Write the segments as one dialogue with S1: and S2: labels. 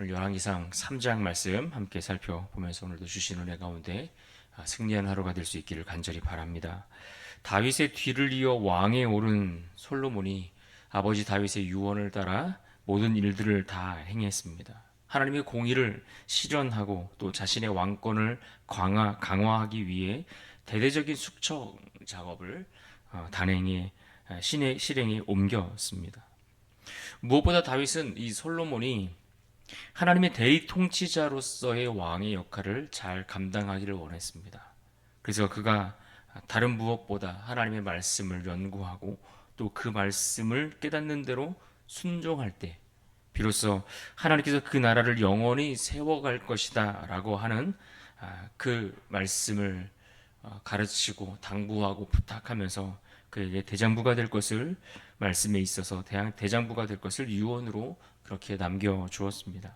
S1: 오늘 열왕기상 3장 말씀 함께 살펴보면서 오늘도 주신 은혜 가운데 아, 승리한 하루가 될 수 있기를 간절히 바랍니다. 다윗의 뒤를 이어 왕에 오른 솔로몬이 아버지 다윗의 유언을 따라 모든 일들을 다 행했습니다. 하나님의 공의를 실현하고 또 자신의 왕권을 강화, 강화하기 위해 대대적인 숙청 작업을 어, 단행에 아, 실행에 옮겼습니다. 무엇보다 다윗은 이 솔로몬이 하나님의 대리 통치자로서의 왕의 역할을 잘 감당하기를 원했습니다. 그래서 그가 다른 무엇보다 하나님의 말씀을 연구하고 또 그 말씀을 깨닫는 대로 순종할 때 비로소 하나님께서 그 나라를 영원히 세워갈 것이다 라고 하는 아, 그 말씀을 어, 가르치고 당부하고 부탁하면서 그에게 대장부가 될 것을 말씀에 있어서 대장- 대장부가 될 것을 유언으로 그렇게 남겨 주었습니다.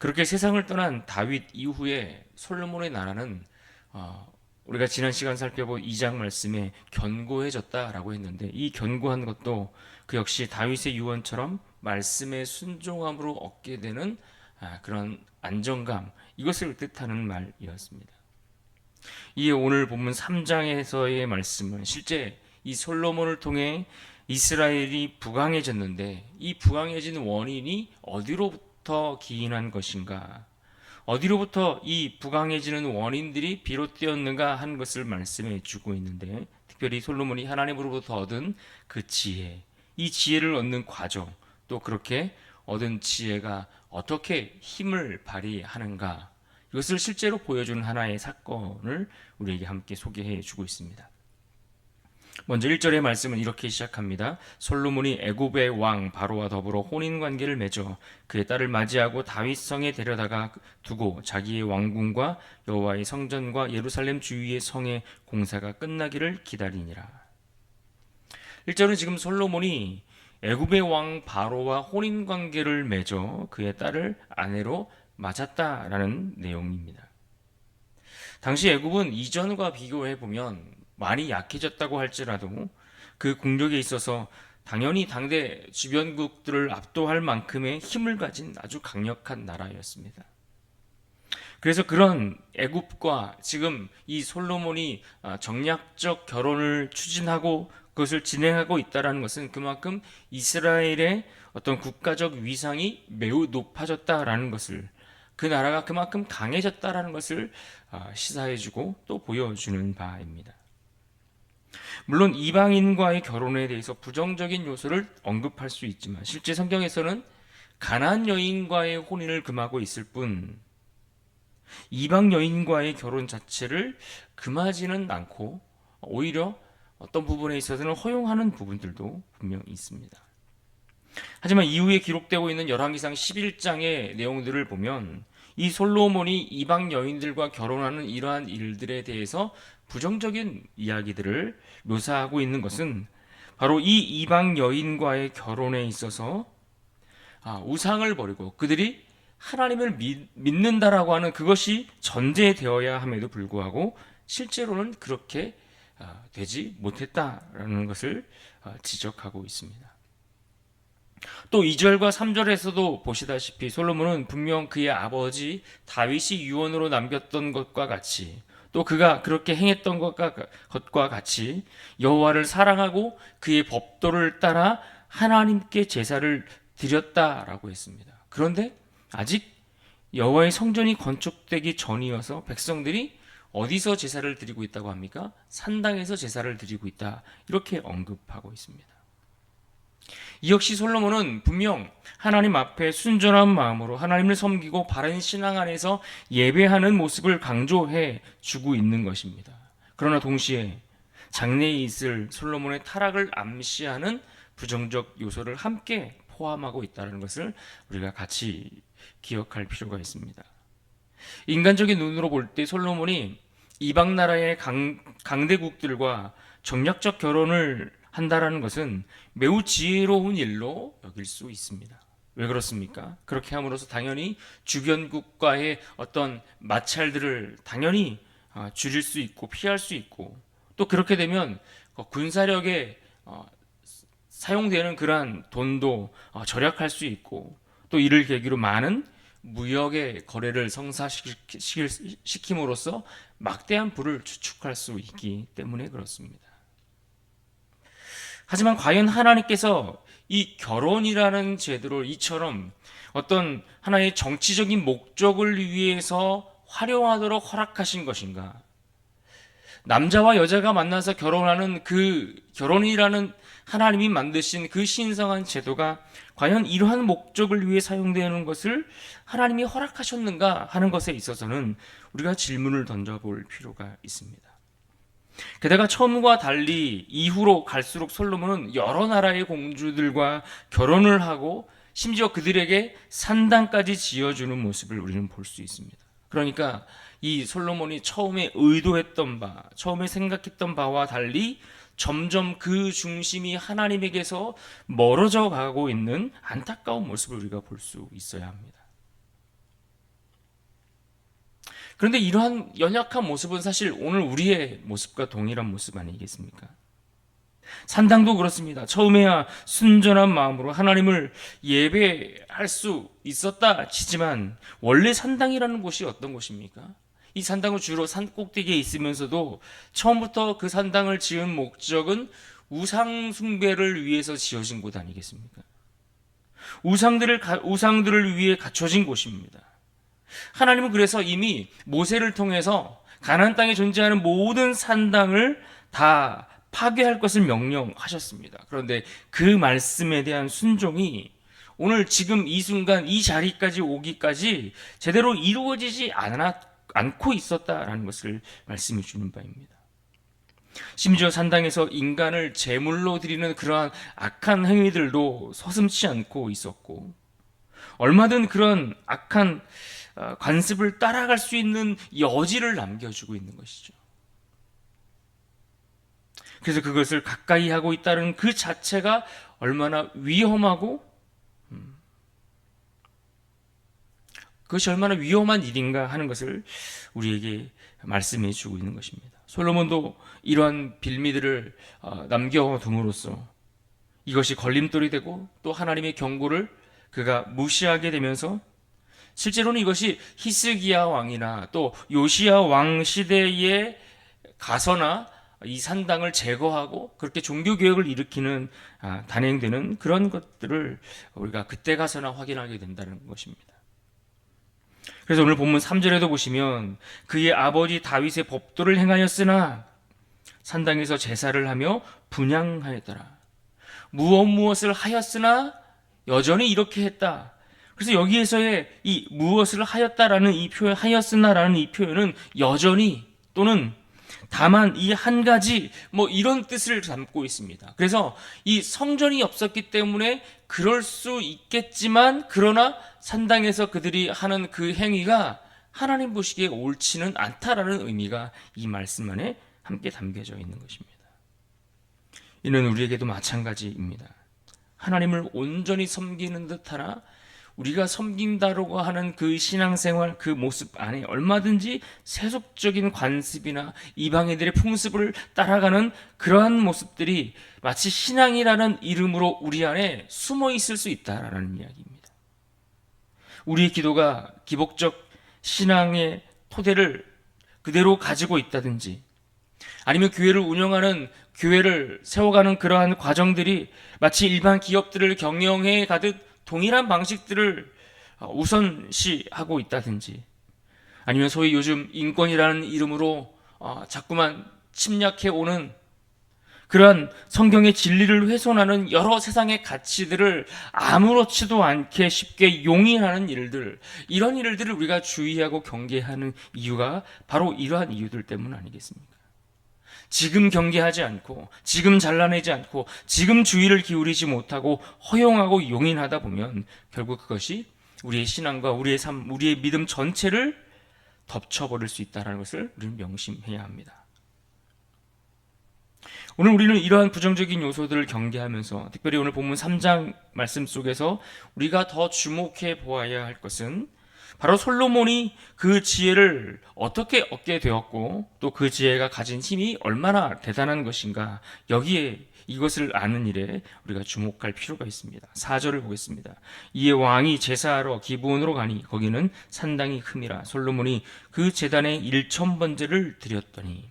S1: 그렇게 세상을 떠난 다윗 이후에 솔로몬의 나라는 어, 우리가 지난 시간 살펴본 2장 말씀에 견고해졌다라고 했는데 이 견고한 것도 그 역시 다윗의 유언처럼 말씀에 순종함으로 얻게 되는 아, 그런 안정감 이것을 뜻하는 말이었습니다. 이에 오늘 본문 3장에서의 말씀은 실제 이 솔로몬을 통해 이스라엘이 부강해졌는데 이 부강해진 원인이 어디로부터 기인한 것인가? 어디로부터 이 부강해지는 원인들이 비롯되었는가 하는 것을 말씀해 주고 있는데 특별히 솔로몬이 하나님으로부터 얻은 그 지혜, 이 지혜를 얻는 과정, 또 그렇게 얻은 지혜가 어떻게 힘을 발휘하는가 이것을 실제로 보여주는 하나의 사건을 우리에게 함께 소개해 주고 있습니다. 먼저 1절의 말씀은 이렇게 시작합니다. 솔로몬이 애굽의 왕 바로와 더불어 혼인 관계를 맺어 그의 딸을 맞이하고 다윗 성에 데려다가 두고 자기의 왕궁과 여호와의 성전과 예루살렘 주위의 성의 공사가 끝나기를 기다리니라. 1절은 지금 솔로몬이 애굽의 왕 바로와 혼인 관계를 맺어 그의 딸을 아내로 맞았다라는 내용입니다. 당시 애굽은 이전과 비교해 보면 많이 약해졌다고 할지라도 그 국력에 있어서 당연히 당대 주변국들을 압도할 만큼의 힘을 가진 아주 강력한 나라였습니다. 그래서 그런 애굽과 지금 이 솔로몬이 아, 정략적 결혼을 추진하고 그것을 진행하고 있다라는 것은 그만큼 이스라엘의 어떤 국가적 위상이 매우 높아졌다라는 것을 그 나라가 그만큼 강해졌다라는 것을 아, 시사해주고 또 보여주는 바입니다. 물론 이방인과의 결혼에 대해서 부정적인 요소를 언급할 수 있지만 실제 성경에서는 가나안 여인과의 혼인을 금하고 있을 뿐 이방 여인과의 결혼 자체를 금하지는 않고 오히려 어떤 부분에 있어서는 허용하는 부분들도 분명히 있습니다. 하지만 이후에 기록되고 있는 열왕기상 11장의 내용들을 보면 이 솔로몬이 이방 여인들과 결혼하는 이러한 일들에 대해서 부정적인 이야기들을 묘사하고 있는 것은 바로 이 이방 여인과의 결혼에 있어서 아, 우상을 버리고 그들이 하나님을 믿, 믿는다라고 하는 그것이 전제되어야 함에도 불구하고 실제로는 그렇게 아, 되지 못했다라는 것을 아, 지적하고 있습니다. 또 2절과 3절에서도 보시다시피 솔로몬은 분명 그의 아버지 다윗이 유언으로 남겼던 것과 같이 또 그가 그렇게 행했던 것과, 것과 같이 여호와를 사랑하고 그의 법도를 따라 하나님께 제사를 드렸다라고 했습니다. 그런데 아직 여호와의 성전이 건축되기 전이어서 백성들이 어디서 제사를 드리고 있다고 합니까? 산당에서 제사를 드리고 있다. 이렇게 언급하고 있습니다. 이 역시 솔로몬은 분명 하나님 앞에 순전한 마음으로 하나님을 섬기고 바른 신앙 안에서 예배하는 모습을 강조해 주고 있는 것입니다. 그러나 동시에 장래에 있을 솔로몬의 타락을 암시하는 부정적 요소를 함께 포함하고 있다는 것을 우리가 같이 기억할 필요가 있습니다. 인간적인 눈으로 볼 때 솔로몬이 이방 나라의 강, 강대국들과 정략적 결혼을 한다라는 것은 매우 지혜로운 일로 여길 수 있습니다. 왜 그렇습니까? 그렇게 함으로써 당연히 주변국과의 어떤 마찰들을 당연히 아, 줄일 수 있고 피할 수 있고 또 그렇게 되면 그 군사력에 어, 사용되는 그러한 돈도 어, 절약할 수 있고 또 이를 계기로 많은 무역의 거래를 성사시킴으로써 막대한 부를 추축할 수 있기 때문에 그렇습니다. 하지만 과연 하나님께서 이 결혼이라는 제도를 이처럼 어떤 하나의 정치적인 목적을 위해서 활용하도록 허락하신 것인가? 남자와 여자가 만나서 결혼하는 그 결혼이라는 하나님이 만드신 그 신성한 제도가 과연 이러한 목적을 위해 사용되는 것을 하나님이 허락하셨는가 하는 것에 있어서는 우리가 질문을 던져볼 필요가 있습니다. 게다가 처음과 달리 이후로 갈수록 솔로몬은 여러 나라의 공주들과 결혼을 하고 심지어 그들에게 산당까지 지어주는 모습을 우리는 볼 수 있습니다. 그러니까 이 솔로몬이 처음에 의도했던 바, 처음에 생각했던 바와 달리 점점 그 중심이 하나님에게서 멀어져 가고 있는 안타까운 모습을 우리가 볼 수 있어야 합니다. 그런데 이러한 연약한 모습은 사실 오늘 우리의 모습과 동일한 모습 아니겠습니까? 산당도 그렇습니다. 처음에야 순전한 마음으로 하나님을 예배할 수 있었다 치지만 원래 산당이라는 곳이 어떤 곳입니까? 이 산당은 주로 산 꼭대기에 있으면서도 처음부터 그 산당을 지은 목적은 우상 숭배를 위해서 지어진 곳 아니겠습니까? 우상들을 우상들을 위해 갖춰진 곳입니다. 하나님은 그래서 이미 모세를 통해서 가나안 땅에 존재하는 모든 산당을 다 파괴할 것을 명령하셨습니다. 그런데 그 말씀에 대한 순종이 오늘 지금 이 순간 이 자리까지 오기까지 제대로 이루어지지 않고 있었다라는 것을 말씀해 주는 바입니다. 심지어 산당에서 인간을 제물로 드리는 그러한 악한 행위들도 서슴치 않고 있었고 얼마든 그런 악한 어, 관습을 따라갈 수 있는 여지를 남겨주고 있는 것이죠. 그래서 그것을 가까이 하고 있다는 그 자체가 얼마나 위험하고 음, 그것이 얼마나 위험한 일인가 하는 것을 우리에게 말씀해 주고 있는 것입니다. 솔로몬도 이러한 빌미들을 어, 남겨둠으로써 이것이 걸림돌이 되고 또 하나님의 경고를 그가 무시하게 되면서 실제로는 이것이 히스기야 왕이나 또 요시야 왕 시대에 가서나 이 산당을 제거하고 그렇게 종교 개혁을 일으키는 아, 단행되는 그런 것들을 우리가 그때 가서나 확인하게 된다는 것입니다. 그래서 오늘 본문 3절에도 보시면 그의 아버지 다윗의 법도를 행하였으나 산당에서 제사를 하며 분양하였더라. 무엇 무엇을 하였으나 여전히 이렇게 했다. 그래서 여기에서의 이 무엇을 하였다라는 이 표현, 하였으나라는 이 표현은 여전히 또는 다만 이 한 가지 뭐 이런 뜻을 담고 있습니다. 그래서 이 성전이 없었기 때문에 그럴 수 있겠지만 그러나 산당에서 그들이 하는 그 행위가 하나님 보시기에 옳지는 않다라는 의미가 이 말씀 안에 함께 담겨져 있는 것입니다. 이는 우리에게도 마찬가지입니다. 하나님을 온전히 섬기는 듯 하나 우리가 섬긴다라고 하는 그 신앙생활 그 모습 안에 얼마든지 세속적인 관습이나 이방인들의 풍습을 따라가는 그러한 모습들이 마치 신앙이라는 이름으로 우리 안에 숨어 있을 수 있다라는 이야기입니다. 우리의 기도가 기복적 신앙의 토대를 그대로 가지고 있다든지 아니면 교회를 운영하는 교회를 세워가는 그러한 과정들이 마치 일반 기업들을 경영해 가듯 동일한 방식들을 어, 우선시하고 있다든지 아니면 소위 요즘 인권이라는 이름으로 어, 자꾸만 침략해 오는 그러한 성경의 진리를 훼손하는 여러 세상의 가치들을 아무렇지도 않게 쉽게 용인하는 일들, 이런 일들을 우리가 주의하고 경계하는 이유가 바로 이러한 이유들 때문 아니겠습니까? 지금 경계하지 않고 지금 잘라내지 않고 지금 주의를 기울이지 못하고 허용하고 용인하다 보면 결국 그것이 우리의 신앙과 우리의 삶, 우리의 믿음 전체를 덮쳐버릴 수 있다는 것을 우리는 명심해야 합니다. 오늘 우리는 이러한 부정적인 요소들을 경계하면서 특별히 오늘 본문 3장 말씀 속에서 우리가 더 주목해 보아야 할 것은 바로 솔로몬이 그 지혜를 어떻게 얻게 되었고 또 그 지혜가 가진 힘이 얼마나 대단한 것인가 여기에 이것을 아는 일에 우리가 주목할 필요가 있습니다. 4절을 보겠습니다. 이에 왕이 제사하러 기브온으로 가니 거기는 산당이 큼이라 솔로몬이 그 제단에 1천 번제를 드렸더니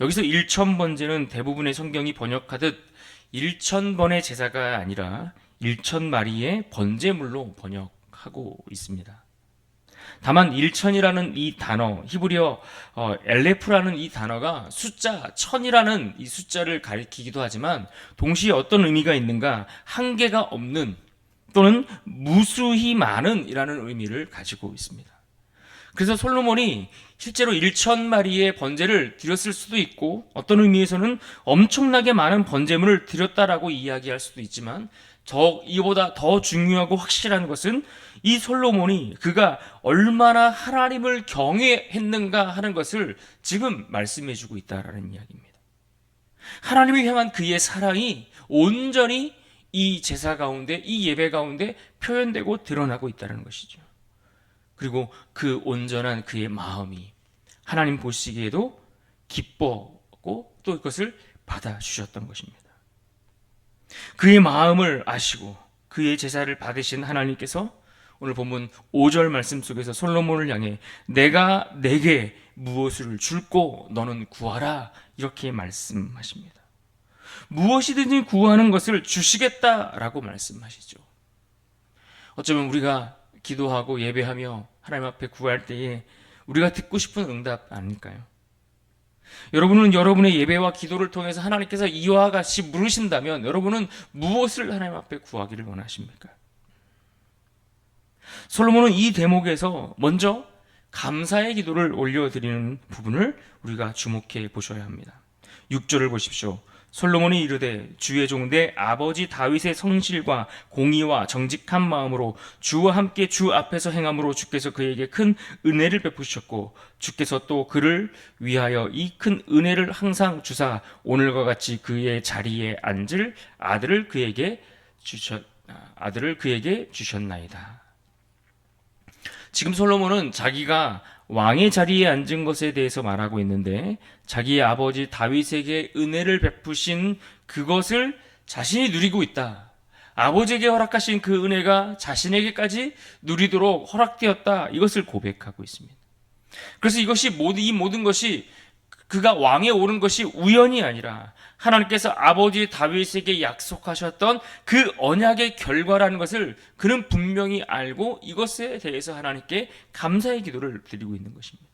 S1: 여기서 1천 번제는 대부분의 성경이 번역하듯 1천 번의 제사가 아니라 1천 마리의 번제물로 번역 하고 있습니다. 다만 1천이라는 이 단어, 히브리어 어, 엘레프라는 이 단어가 숫자 천이라는 이 숫자를 가리키기도 하지만 동시에 어떤 의미가 있는가 한계가 없는 또는 무수히 많은이라는 의미를 가지고 있습니다. 그래서 솔로몬이 실제로 1천 마리의 번제를 드렸을 수도 있고 어떤 의미에서는 엄청나게 많은 번제물을 드렸다라고 이야기할 수도 있지만 저 이보다 더 중요하고 확실한 것은 이 솔로몬이 그가 얼마나 하나님을 경외했는가 하는 것을 지금 말씀해 주고 있다라는 이야기입니다. 하나님을 향한 그의 사랑이 온전히 이 제사 가운데 이 예배 가운데 표현되고 드러나고 있다는 것이죠. 그리고 그 온전한 그의 마음이 하나님 보시기에도 기뻐고 또 이것을 받아 주셨던 것입니다. 그의 마음을 아시고 그의 제사를 받으신 하나님께서 오늘 본문 5절 말씀 속에서 솔로몬을 향해 내가 내게 무엇을 줄고 너는 구하라 이렇게 말씀하십니다. 무엇이든지 구하는 것을 주시겠다라고 말씀하시죠. 어쩌면 우리가 기도하고 예배하며 하나님 앞에 구할 때에 우리가 듣고 싶은 응답 아닐까요? 여러분은 여러분의 예배와 기도를 통해서 하나님께서 이와 같이 물으신다면 여러분은 무엇을 하나님 앞에 구하기를 원하십니까? 솔로몬은 이 대목에서 먼저 감사의 기도를 올려드리는 부분을 우리가 주목해 보셔야 합니다. 6절을 보십시오. 솔로몬이 이르되 주의 종 내 아버지 다윗의 성실과 공의와 정직한 마음으로 주와 함께 주 앞에서 행함으로 주께서 그에게 큰 은혜를 베푸셨고 주께서 또 그를 위하여 이 큰 은혜를 항상 주사 오늘과 같이 그의 자리에 앉을 아들을 그에게 주셨 아들을 그에게 주셨나이다. 지금 솔로몬은 자기가 왕의 자리에 앉은 것에 대해서 말하고 있는데 자기의 아버지 다윗에게 은혜를 베푸신 그것을 자신이 누리고 있다. 아버지에게 허락하신 그 은혜가 자신에게까지 누리도록 허락되었다. 이것을 고백하고 있습니다. 그래서 이것이 모든 이 모든 것이 그가 왕에 오른 것이 우연이 아니라 하나님께서 아버지 다윗에게 약속하셨던 그 언약의 결과라는 것을 그는 분명히 알고 이것에 대해서 하나님께 감사의 기도를 드리고 있는 것입니다.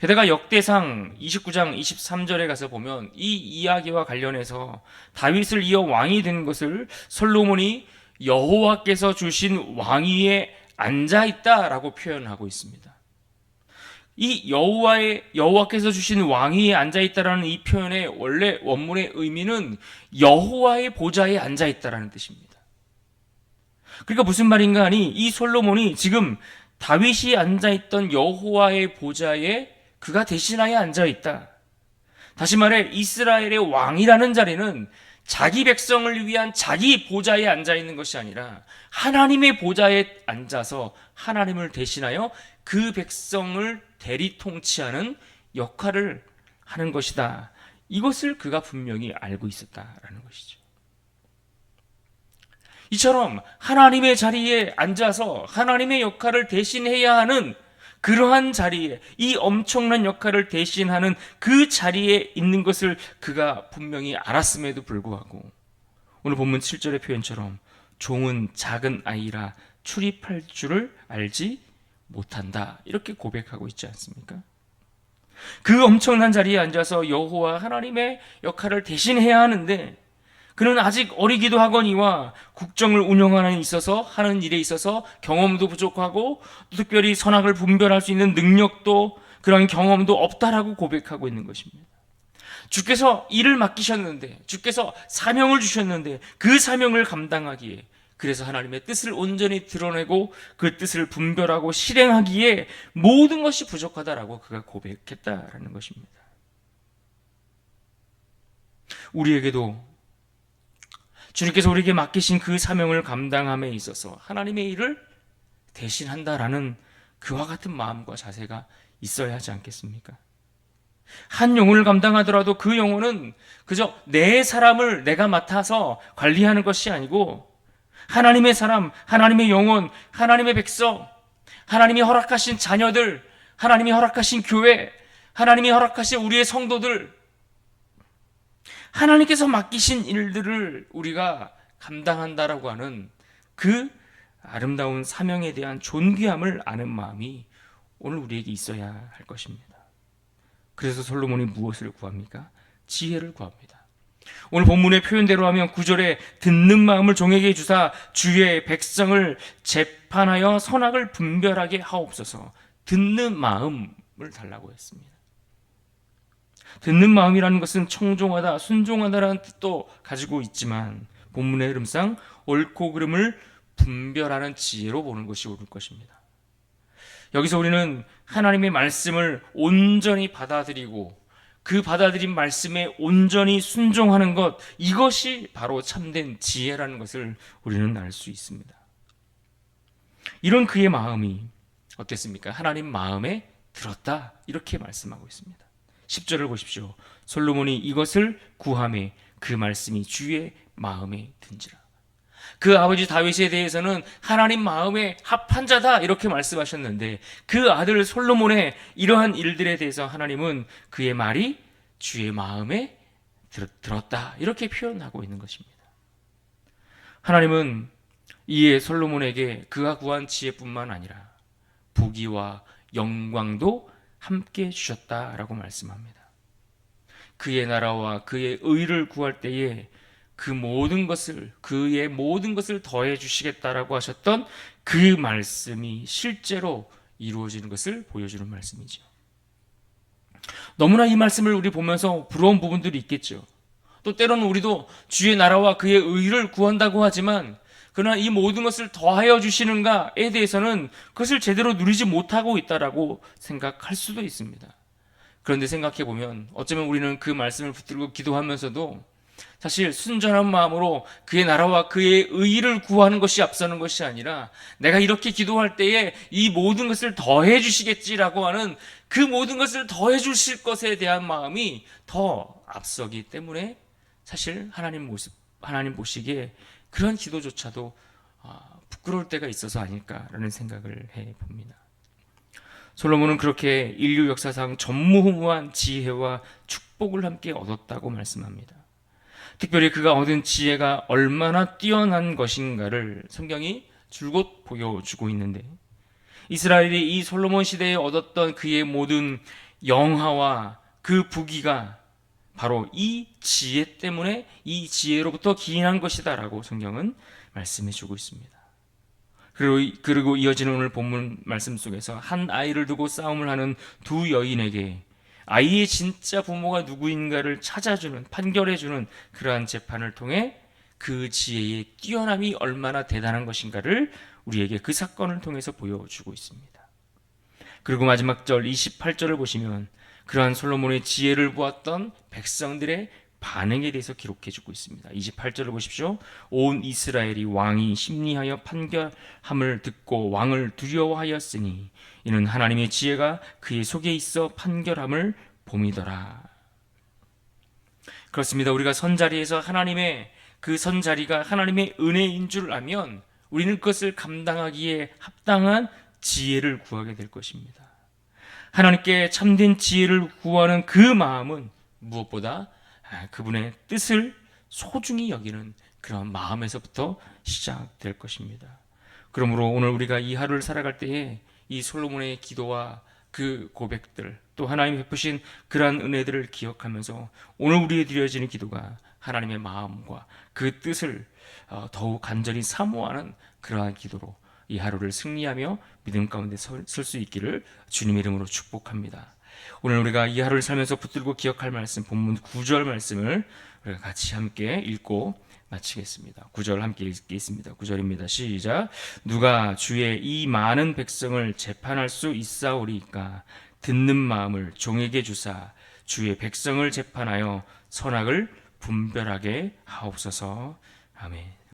S1: 게다가 역대상 29장 23절에 가서 보면 이 이야기와 관련해서 다윗을 이어 왕이 된 것을 솔로몬이 여호와께서 주신 왕위에 앉아 있다라고 표현하고 있습니다. 이 여호와의 여호와께서 주신 왕위에 앉아 있다라는 이 표현의 원래 원문의 의미는 여호와의 보좌에 앉아 있다라는 뜻입니다. 그러니까 무슨 말인가 하니 이 솔로몬이 지금 다윗이 앉아 있던 여호와의 보좌에 그가 대신하여 앉아 있다. 다시 말해 이스라엘의 왕이라는 자리는 자기 백성을 위한 자기 보좌에 앉아 있는 것이 아니라 하나님의 보좌에 앉아서 하나님을 대신하여 그 백성을 대리 통치하는 역할을 하는 것이다. 이것을 그가 분명히 알고 있었다라는 것이죠. 이처럼 하나님의 자리에 앉아서 하나님의 역할을 대신해야 하는 그러한 자리에 이 엄청난 역할을 대신하는 그 자리에 있는 것을 그가 분명히 알았음에도 불구하고 오늘 본문 7절의 표현처럼 종은 작은 아이라 출입할 줄을 알지 못한다. 이렇게 고백하고 있지 않습니까? 그 엄청난 자리에 앉아서 여호와 하나님의 역할을 대신해야 하는데 그는 아직 어리기도 하거니와 국정을 운영하는 데 있어서 하는 일에 있어서 경험도 부족하고 특별히 선악을 분별할 수 있는 능력도 그런 경험도 없다라고 고백하고 있는 것입니다. 주께서 일을 맡기셨는데 주께서 사명을 주셨는데 그 사명을 감당하기에 그래서 하나님의 뜻을 온전히 드러내고 그 뜻을 분별하고 실행하기에 모든 것이 부족하다라고 그가 고백했다라는 것입니다. 우리에게도 주님께서 우리에게 맡기신 그 사명을 감당함에 있어서 하나님의 일을 대신한다라는 그와 같은 마음과 자세가 있어야 하지 않겠습니까? 한 영혼을 감당하더라도 그 영혼은 그저 내 사람을 내가 맡아서 관리하는 것이 아니고 하나님의 사람, 하나님의 영혼, 하나님의 백성, 하나님이 허락하신 자녀들, 하나님이 허락하신 교회, 하나님이 허락하신 우리의 성도들, 하나님께서 맡기신 일들을 우리가 감당한다라고 하는 그 아름다운 사명에 대한 존귀함을 아는 마음이 오늘 우리에게 있어야 할 것입니다. 그래서 솔로몬이 무엇을 구합니까? 지혜를 구합니다. 오늘 본문의 표현대로 하면 구절에 듣는 마음을 종에게 주사 주의 백성을 재판하여 선악을 분별하게 하옵소서. 듣는 마음을 달라고 했습니다. 듣는 마음이라는 것은 청종하다, 순종하다라는 뜻도 가지고 있지만 본문의 흐름상 옳고 그름을 분별하는 지혜로 보는 것이 옳을 것입니다. 여기서 우리는 하나님의 말씀을 온전히 받아들이고 그 받아들인 말씀에 온전히 순종하는 것 이것이 바로 참된 지혜라는 것을 우리는 알 수 있습니다. 이런 그의 마음이 어땠습니까? 하나님 마음에 들었다 이렇게 말씀하고 있습니다. 10절을 보십시오. 솔로몬이 이것을 구함에 그 말씀이 주의 마음에 든지라. 그 아버지 다윗에 대해서는 하나님 마음에 합한 자다 이렇게 말씀하셨는데 그 아들 솔로몬의 이러한 일들에 대해서 하나님은 그의 말이 주의 마음에 들었다 이렇게 표현하고 있는 것입니다. 하나님은 이에 솔로몬에게 그가 구한 지혜뿐만 아니라 부귀와 영광도 함께 주셨다라고 말씀합니다. 그의 나라와 그의 의를 구할 때에 그 모든 것을 그의 모든 것을 더해 주시겠다라고 하셨던 그 말씀이 실제로 이루어지는 것을 보여주는 말씀이죠. 너무나 이 말씀을 우리 보면서 부러운 부분들이 있겠죠. 또 때로는 우리도 주의 나라와 그의 의를 구한다고 하지만 그러나 이 모든 것을 더하여 주시는가에 대해서는 그것을 제대로 누리지 못하고 있다라고 생각할 수도 있습니다. 그런데 생각해 보면 어쩌면 우리는 그 말씀을 붙들고 기도하면서도 사실 순전한 마음으로 그의 나라와 그의 의를 구하는 것이 앞서는 것이 아니라 내가 이렇게 기도할 때에 이 모든 것을 더해 주시겠지라고 하는 그 모든 것을 더해 주실 것에 대한 마음이 더 앞서기 때문에 사실 하나님 모습 하나님 보시기에 그런 기도조차도 아, 부끄러울 때가 있어서 아닐까라는 생각을 해 봅니다. 솔로몬은 그렇게 인류 역사상 전무후무한 지혜와 축복을 함께 얻었다고 말씀합니다. 특별히 그가 얻은 지혜가 얼마나 뛰어난 것인가를 성경이 줄곧 보여주고 있는데 이스라엘이 이 솔로몬 시대에 얻었던 그의 모든 영화와 그 부귀가 바로 이 지혜 때문에 이 지혜로부터 기인한 것이다라고 성경은 말씀해 주고 있습니다. 그리고, 그리고 이어지는 오늘 본문 말씀 속에서 한 아이를 두고 싸움을 하는 두 여인에게 아이의 진짜 부모가 누구인가를 찾아주는 판결해주는 그러한 재판을 통해 그 지혜의 뛰어남이 얼마나 대단한 것인가를 우리에게 그 사건을 통해서 보여주고 있습니다. 그리고 마지막 절 28절을 보시면 그러한 솔로몬의 지혜를 보았던 백성들의 반응에 대해서 기록해 주고 있습니다. 28절을 보십시오. 온 이스라엘이 왕이 심리하여 판결함을 듣고 왕을 두려워하였으니 이는 하나님의 지혜가 그의 속에 있어 판결함을 봄이더라. 그렇습니다. 우리가 선자리에서 하나님의 그 선자리가 하나님의 은혜인 줄 알면 우리는 그것을 감당하기에 합당한 지혜를 구하게 될 것입니다. 하나님께 참된 지혜를 구하는 그 마음은 무엇보다 아, 그분의 뜻을 소중히 여기는 그런 마음에서부터 시작될 것입니다. 그러므로 오늘 우리가 이 하루를 살아갈 때에 이 솔로몬의 기도와 그 고백들 또 하나님이 베푸신 그러한 은혜들을 기억하면서 오늘 우리에 드려지는 기도가 하나님의 마음과 그 뜻을 어, 더욱 간절히 사모하는 그러한 기도로 이 하루를 승리하며 믿음 가운데 설 수 있기를 주님의 이름으로 축복합니다. 오늘 우리가 이 하루를 살면서 붙들고 기억할 말씀 본문 9절 말씀을 우리가 같이 함께 읽고 마치겠습니다. 9절 함께 읽겠습니다. 9절입니다. 시작. 누가 주의 이 많은 백성을 재판할 수 있사오리까 듣는 마음을 종에게 주사 주의 백성을 재판하여 선악을 분별하게 하옵소서. 아멘.